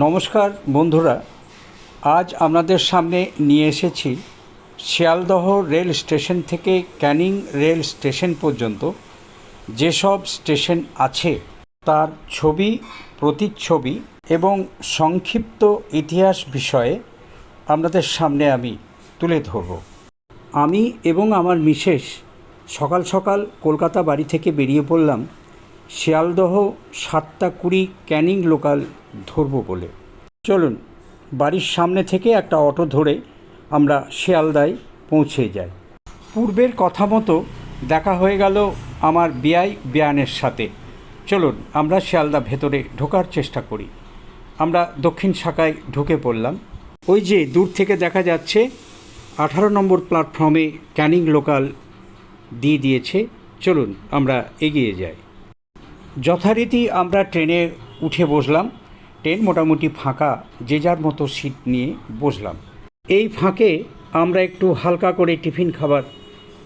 নমস্কার বন্ধুরা, আজ আপনাদের সামনে নিয়ে এসেছি শিয়ালদহ রেল স্টেশন থেকে ক্যানিং রেল স্টেশন পর্যন্ত যেসব স্টেশন আছে, তার ছবি, প্রতিচ্ছবি এবং সংক্ষিপ্ত ইতিহাস বিষয়ে আপনাদের সামনে আমি তুলে ধরব। আমি এবং আমার মিসেস সকাল সকাল কলকাতা বাড়ি থেকে বেরিয়ে পড়লাম শিয়ালদহ সাতটা কুড়ি ক্যানিং লোকাল ধরবো বলে। চলুন, বাড়ির সামনে থেকে একটা অটো ধরে আমরা শিয়ালদায় পৌঁছে যাই। পূর্বের কথা মতো দেখা হয়ে গেল আমার বিয়াই বিয়ানের সাথে। চলুন, আমরা শিয়ালদা ভেতরে ঢোকার চেষ্টা করি। আমরা দক্ষিণ শাখায় ঢুকে পড়লাম। ওই যে দূর থেকে দেখা যাচ্ছে, আঠারো নম্বর প্ল্যাটফর্মে ক্যানিং লোকাল দিয়ে দিয়েছে। চলুন, আমরা এগিয়ে যাই। যথারীতি আমরা ট্রেনে উঠে বসলাম। ট্রেন মোটামুটি ফাঁকা, যে যার মতো সিট নিয়ে বসলাম। এই ফাঁকে আমরা একটু হালকা করে টিফিন খাবার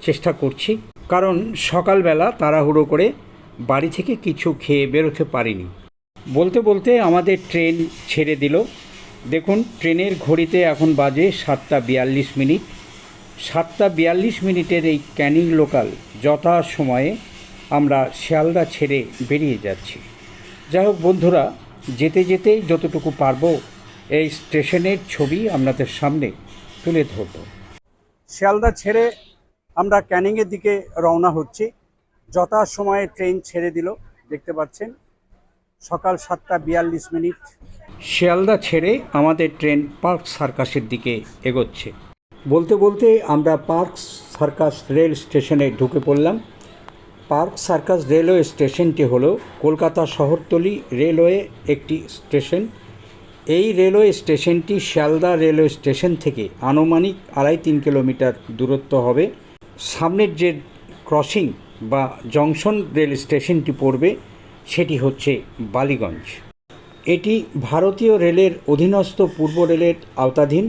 চেষ্টা করছি, কারণ সকালবেলা তাড়াহুড়ো করে বাড়ি থেকে কিছু খেয়ে বেরোতে পারিনি। বলতে বলতে আমাদের ট্রেন ছেড়ে দিল। দেখুন, ট্রেনের ঘড়িতে এখন বাজে সাতটা বিয়াল্লিশ মিনিট। সাতটা বিয়াল্লিশ মিনিটের এই ক্যানিং লোকাল যথা সময়ে আমরা শিয়ালদা ছেড়ে বেরিয়ে যাচ্ছি। যাই হোক বন্ধুরা, যেতে যেতেই যতটুকু পারব এই স্টেশনের ছবি আপনাদের সামনে তুলে ধরব। শিয়ালদা ছেড়ে আমরা ক্যানিংয়ের দিকে রওনা হচ্ছি। যথা সময়ে ট্রেন ছেড়ে দিল, দেখতে পাচ্ছেন। সকাল সাতটা বিয়াল্লিশ মিনিট। শিয়ালদা ছেড়ে আমাদের ট্রেন পার্ক সার্কাসের দিকে এগোচ্ছে। বলতে বলতে আমরা পার্ক সার্কাস রেল স্টেশনে ঢুকে পড়লাম। পার্ক সার্কাস রেলওয়ে স্টেশনটি হল কলকাতা শহরতলি রেলওয়ে একটি স্টেশন। এই রেলওয়ে স্টেশনটি শিয়ালদা রেলওয়ে স্টেশন থেকে আনুমানিক আড়াই তিন কিলোমিটার দূরত্ব হবে। সামনের যে ক্রসিং বা জংশন রেল স্টেশনটি পড়বে, সেটি হচ্ছে বালিগঞ্জ। এটি ভারতীয় রেলের অধীনস্থ পূর্ব রেলের আওতাধীন।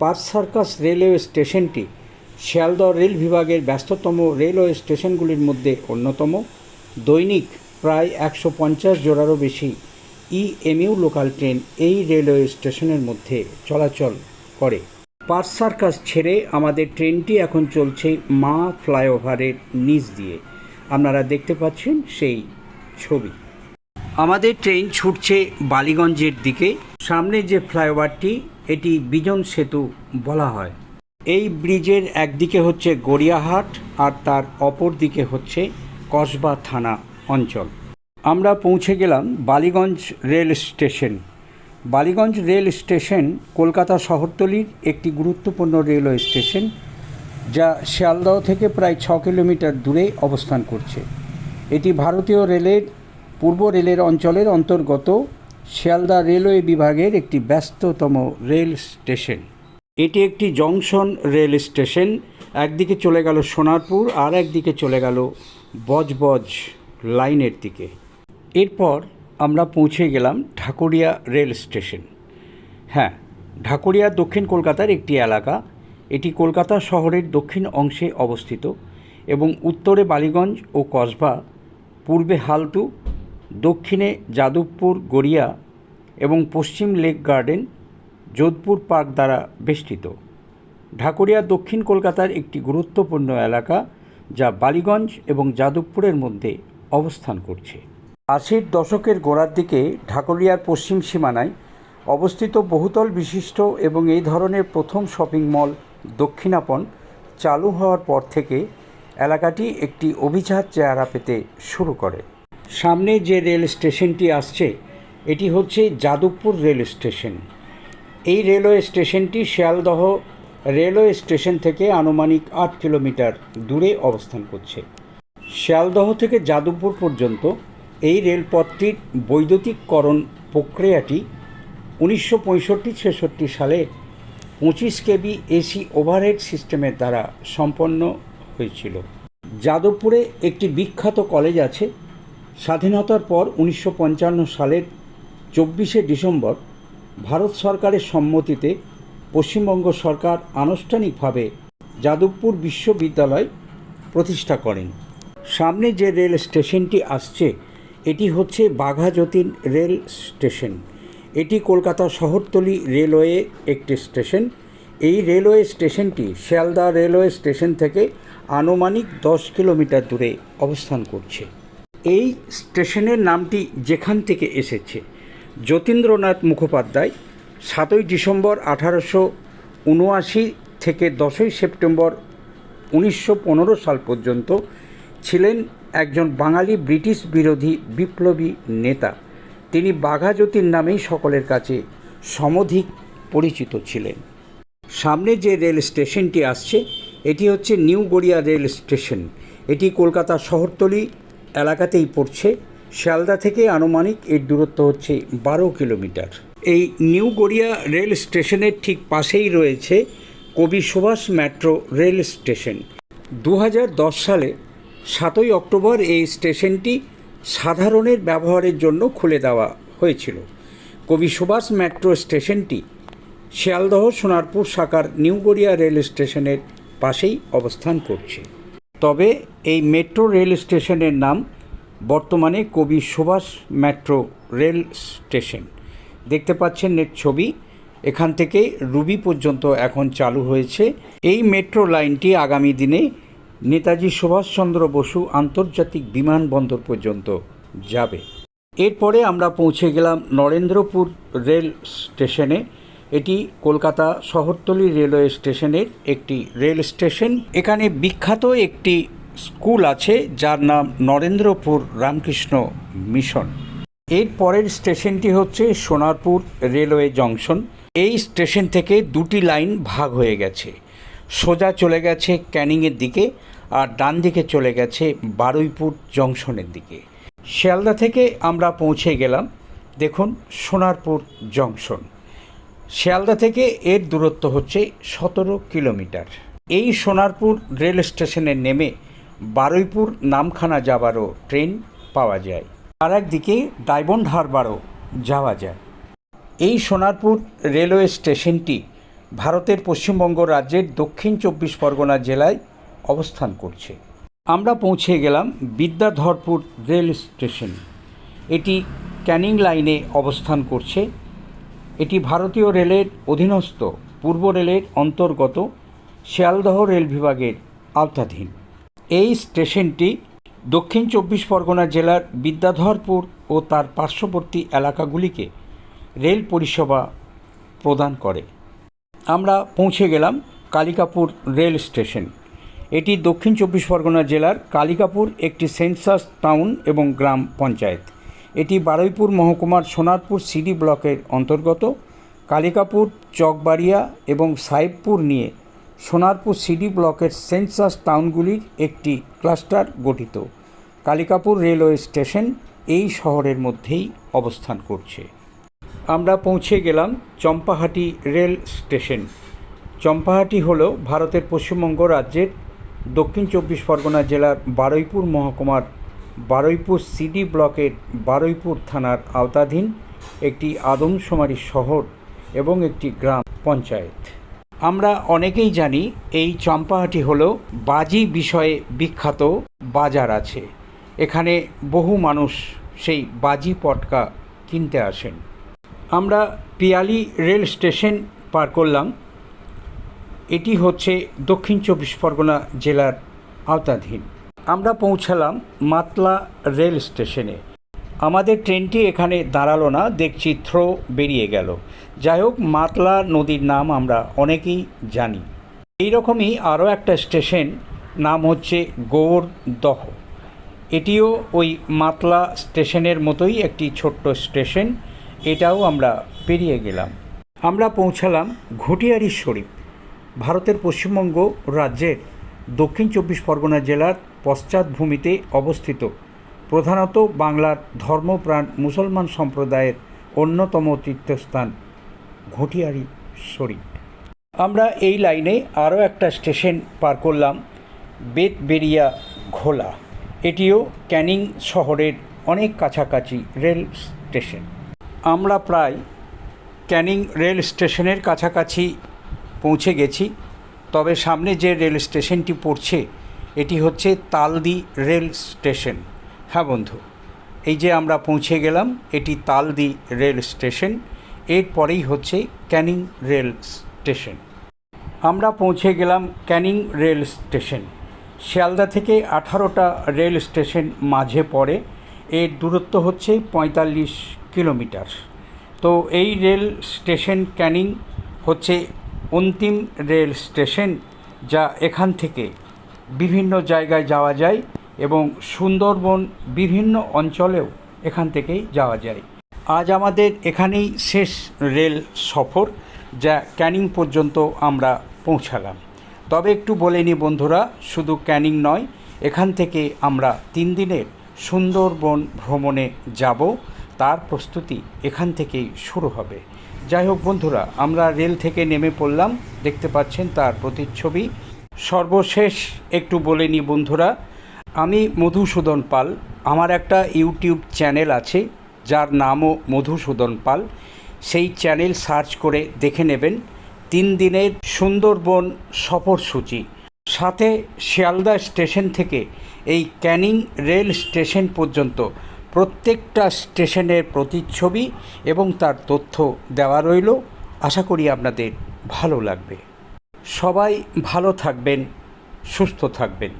পার্ক সার্কাস রেলওয়ে স্টেশনটি শিয়ালদহ রেল বিভাগের ব্যস্ততম রেলওয়ে স্টেশনগুলির মধ্যে অন্যতম। দৈনিক প্রায় একশো পঞ্চাশ জোড়ারও বেশি ইএমইউ লোকাল ট্রেন এই রেলওয়ে স্টেশনের মধ্যে চলাচল করে। পার্ক সার্কাস ছেড়ে আমাদের ট্রেনটি এখন চলছে মা ফ্লাইওভারের নিচ দিয়ে। আপনারা দেখতে পাচ্ছেন সেই ছবি। আমাদের ট্রেন ছুটছে বালিগঞ্জের দিকে। সামনে যে ফ্লাইওভারটি, এটি বিজন সেতু বলা হয়। এই ব্রিজের একদিকে হচ্ছে গড়িয়াহাট আর তার অপর দিকে হচ্ছে কসবা থানা অঞ্চল। আমরা পৌঁছে গেলাম Ballygunge rail station. Ballygunge rail station Kolkata শহরতলির একটি গুরুত্বপূর্ণ রেলওয়ে স্টেশন যা শিয়ালদহ থেকে প্রায় ছ কিলোমিটার দূরে অবস্থান করছে। এটি ভারতীয় রেলের পূর্ব রেলের অঞ্চলের অন্তর্গত শিয়ালদা রেলওয়ে বিভাগের একটি ব্যস্ততম রেল স্টেশন। এটি একটি জংশন রেল স্টেশন। একদিকে চলে গেল সোনারপুর আর একদিকে চলে গেল বজবজ লাইনের দিকে। এরপর আমরা পৌঁছে গেলাম ঢাকুরিয়া রেল স্টেশন। হ্যাঁ ঢাকুরিয়া দক্ষিণ কলকাতার একটি এলাকা। এটি কলকাতা শহরের দক্ষিণ অংশে অবস্থিত এবং উত্তরে বালিগঞ্জ ও কসবা, পূর্বে হালতু দক্ষিণে যাদবপুর গড়িয়া এবং পশ্চিম লেক গার্ডেন যোধপুর পার্ক দ্বারা বেষ্টিত। ঢাকুরিয়া দক্ষিণ কলকাতার একটি গুরুত্বপূর্ণ এলাকা যা বালিগঞ্জ এবং যাদবপুরের মধ্যে অবস্থান করছে। আশির দশকের গোড়ার দিকে ঢাকুরিয়ার পশ্চিম সীমানায় অবস্থিত বহুতল বিশিষ্ট এবং এই ধরনের প্রথম শপিং মল দক্ষিণাপন চালু হওয়ার পর থেকে এলাকাটি একটি অভিজাত চেহারা পেতে শুরু করে। সামনে যে রেল স্টেশনটি আসছে, এটি হচ্ছে যাদবপুর রেল স্টেশন। এই রেলওয়ে স্টেশনটি শিয়ালদহ রেলওয়ে স্টেশন থেকে আনুমানিক আট কিলোমিটার দূরে অবস্থান করছে। শিয়ালদহ থেকে যাদবপুর পর্যন্ত এই রেলপথটির বৈদ্যুতিককরণ প্রক্রিয়াটি উনিশশো পঁয়ষট্টি ছেষট্টি সালে পঁচিশ কেবি এসি ওভারহেড সিস্টেমের দ্বারা সম্পন্ন হয়েছিল। যাদবপুরে একটি বিখ্যাত কলেজ আছে। স্বাধীনতার পর উনিশশো পঞ্চান্ন সালের চব্বিশে ডিসেম্বর ভারত সরকারের সম্মতিতে পশ্চিমবঙ্গ সরকার আনুষ্ঠানিকভাবে যাদবপুর বিশ্ববিদ্যালয় প্রতিষ্ঠা করেন। সামনে যে রেল স্টেশনটি আসছে, এটি হচ্ছে বাঘাযতীন রেল স্টেশন। এটি কলকাতা শহরতলি রেলওয়ে একটি স্টেশন। এই রেলওয়ে স্টেশনটি শিয়ালদা রেলওয়ে স্টেশন থেকে আনুমানিক দশ কিলোমিটার দূরে অবস্থান করছে। এই স্টেশনের নামটি যেখান থেকে এসেছে যতীন্দ্রনাথ মুখোপাধ্যায় সাতই ডিসেম্বর আঠারোশো উনআশি থেকে দশই সেপ্টেম্বর উনিশশো পনেরো সাল পর্যন্ত ছিলেন একজন বাঙালি ব্রিটিশ বিরোধী বিপ্লবী নেতা। তিনি বাঘাযতীন নামেই সকলের কাছে সমধিক পরিচিত ছিলেন। সামনে যে রেল স্টেশনটি আসছে, এটি হচ্ছে নিউ গড়িয়া রেল স্টেশন। এটি কলকাতা শহরতলি এলাকাতেই পড়ছে। শিয়ালদা থেকে আনুমানিক এর দূরত্ব হচ্ছে বারো কিলোমিটার। এই নিউ গড়িয়া রেল স্টেশনের ঠিক পাশেই রয়েছে কবি সুভাষ মেট্রো রেল স্টেশন। দু হাজার দশ সালে সাতই অক্টোবর এই স্টেশনটি সাধারণের ব্যবহারের জন্য খুলে দেওয়া হয়েছিল। কবি সুভাষ মেট্রো স্টেশনটি শিয়ালদহ সোনারপুর শাখার নিউ গড়িয়া রেল স্টেশনের পাশেই অবস্থান করছে। তবে এই মেট্রো রেল স্টেশনের নাম বর্তমানে কবি সুভাষ মেট্রো রেল স্টেশন। দেখতে পাচ্ছেন এর ছবি। এখান থেকে রুবি পর্যন্ত এখন চালু হয়েছে। এই মেট্রো লাইনটি আগামী দিনে নেতাজি সুভাষচন্দ্র বসু আন্তর্জাতিক বিমানবন্দর পর্যন্ত যাবে। এরপরে আমরা পৌঁছে গেলাম নরেন্দ্রপুর রেল স্টেশনে। এটি কলকাতা শহরতলি রেলওয়ে স্টেশনের একটি রেল স্টেশন। এখানে বিখ্যাত একটি স্কুল আছে, যার নাম নরেন্দ্রপুর রামকৃষ্ণ মিশন। এর পরের স্টেশনটি হচ্ছে সোনারপুর রেলওয়ে জংশন। এই স্টেশন থেকে দুটি লাইন ভাগ হয়ে গেছে। সোজা চলে গেছে ক্যানিংয়ের দিকে আর ডান দিকে চলে গেছে বারুইপুর জংশনের দিকে। শিয়ালদা থেকে আমরা পৌঁছে গেলাম, দেখুন, সোনারপুর জংশন। শিয়ালদা থেকে এর দূরত্ব হচ্ছে সতেরো কিলোমিটার। এই সোনারপুর রেল স্টেশনে নেমে বারুইপুর নামখানা যাবারও ট্রেন পাওয়া যায়। আর একদিকে ডায়মন্ড হারবারও যাওয়া যায়। এই সোনারপুর রেলওয়ে স্টেশনটি ভারতের পশ্চিমবঙ্গ রাজ্যের দক্ষিণ চব্বিশ পরগনা জেলায় অবস্থান করছে। আমরা পৌঁছে গেলাম বিদ্যাধরপুর রেল স্টেশন। এটি ক্যানিং লাইনে অবস্থান করছে। এটি ভারতীয় রেলের অধীনস্থ, পূর্ব রেলের অন্তর্গত শিয়ালদহ রেল বিভাগের আওতাধীন। এই স্টেশনটি দক্ষিণ চব্বিশ পরগনা জেলার বিদ্যাধরপুর ও তার পার্শ্ববর্তী এলাকাগুলিকে রেল পরিষেবা প্রদান করে। আমরা পৌঁছে গেলাম কালিকাপুর রেল স্টেশন। এটি দক্ষিণ চব্বিশ পরগনা জেলার কালিকাপুর একটি সেন্সাস টাউন এবং গ্রাম পঞ্চায়েত। এটি বারুইপুর মহকুমার সোনারপুর সিডি ব্লকের অন্তর্গত। কালিকাপুর, চকবাড়িয়া এবং সাহেবপুর নিয়ে সোনারপুর সিডি ব্লকের সেন্সাস টাউনগুলির একটি ক্লাস্টার গঠিত। কালিকাপুর রেলওয়ে স্টেশন এই শহরের মধ্যেই অবস্থান করছে। আমরা পৌঁছে গেলাম চম্পাহাটি রেল স্টেশন। চম্পাহাটি হল ভারতের পশ্চিমবঙ্গ রাজ্যের দক্ষিণ চব্বিশ পরগনা জেলার বারুইপুর মহকুমার বারুইপুর সিডি ব্লকের বারুইপুর থানার আওতাধীন একটি আদমশুমারি শহর এবং একটি গ্রাম পঞ্চায়েত। আমরা অনেকেই জানি এই চম্পাহাটি হল বাজি বিষয়ে বিখ্যাত বাজার আছে। এখানে বহু মানুষ সেই বাজি পটকা কিনতে আসেন। আমরা পিয়ালি রেল স্টেশন পার করলাম। এটি হচ্ছে দক্ষিণ চব্বিশ পরগনা জেলার আওতাধীন। আমরা পৌঁছালাম মাতলা রেল স্টেশনে। আমাদের ট্রেনটি এখানে দাঁড়াল না, দেখছি থ্রো বেরিয়ে গেল। যাই হোক, মাতলা নদীর নাম আমরা অনেকেই জানি। এই রকমই আরও একটা স্টেশন, নাম হচ্ছে গৌরদহ এটিও ওই মাতলা স্টেশনের মতোই একটি ছোট্ট স্টেশন, এটাও আমরা পেরিয়ে গেলাম। আমরা পৌঁছালাম ঘটিয়ারি শরীফ, ভারতের পশ্চিমবঙ্গ রাজ্যের দক্ষিণ চব্বিশ পরগনা জেলার পশ্চাৎভূমিতে অবস্থিত প্রধানত বাংলার ধর্মপ্রাণ মুসলমান সম্প্রদায়ের অন্যতম তীর্থস্থান ঘটিয়ারি শরীফ। আমরা এই লাইনে আরও একটা স্টেশন পার করলাম বেতবেরিয়া ঘোলা। এটিও ক্যানিং শহরের অনেক কাছাকাছি রেল স্টেশন। আমরা প্রায় ক্যানিং রেল স্টেশনের কাছাকাছি পৌঁছে গেছি, তবে সামনে যে রেল স্টেশনটি পড়ছে, এটি হচ্ছে তালদি রেল স্টেশন। হ্যাঁ বন্ধু, এই যে আমরা পৌঁছে গেলাম, এটি তালদি রেল স্টেশন এরপরেই হচ্ছে ক্যানিং রেল স্টেশন। আমরা পৌঁছে গেলাম ক্যানিং রেল স্টেশন। শিয়ালদা থেকে আঠারোটা রেল স্টেশন মাঝে পড়ে, এর দূরত্ব হচ্ছে পঁয়তাল্লিশ কিলোমিটার। তো এই রেল স্টেশন ক্যানিং হচ্ছে অন্তিম রেল স্টেশন, যা এখান থেকে বিভিন্ন জায়গায় যাওয়া যায়। এবং সুন্দরবন বিভিন্ন অঞ্চলেও এখান থেকেই যাওয়া যায়। আজ আমাদের এখানেই শেষ রেল সফর, যা ক্যানিং পর্যন্ত আমরা পৌঁছালাম। তবে একটু বলে নিই বন্ধুরা, শুধু ক্যানিং নয়, এখান থেকে আমরা তিন দিনের সুন্দরবন ভ্রমণে যাব। তার প্রস্তুতি এখান থেকেই শুরু হবে। যাই হোক বন্ধুরা, আমরা রেল থেকে নেমে পড়লাম। দেখতে পাচ্ছেন তার প্রতিচ্ছবি। সর্বশেষ একটু বলে নিই বন্ধুরা আমি মধুসূদন পাল। আমার একটা ইউটিউব চ্যানেল আছে, যার নামও মধুসূদন পাল। সেই চ্যানেল সার্চ করে দেখে নেবেন তিন দিনের সুন্দরবন সফরসূচি সাথে শিয়ালদা স্টেশন থেকে এই ক্যানিং রেল স্টেশন পর্যন্ত প্রত্যেকটা স্টেশনের প্রতিচ্ছবি এবং তার তথ্য দেওয়া রইল। আশা করি আপনাদের ভালো লাগবে। সবাই ভালো থাকবেন, সুস্থ থাকবেন।